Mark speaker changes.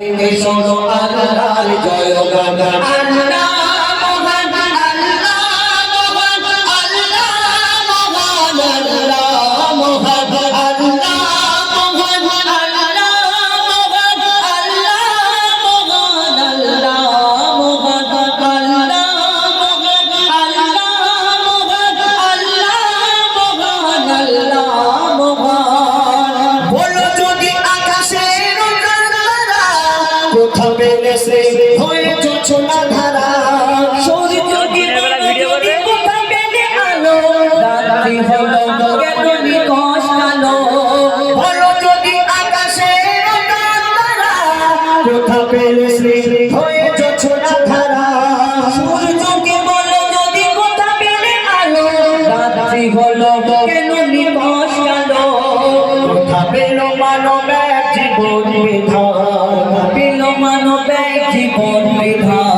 Speaker 1: শোনো আল্লাহর জয় গান। কোথা পেলে সে হয়েছ ধারা। সূর্য? কোথা পেলে আলো। রাত্রি হলো কেন নিকশ কালো বলো যদি আকাশের কোথা পেলে সে হয়েছ ছোলা ধারা। সূর্যকে বলো যদি কোথা পেলে আলো। রাত্রি হলো কেন নিকশ কালো কোথা পেল মানব জীবন বিধান। ที่บนไม่ทา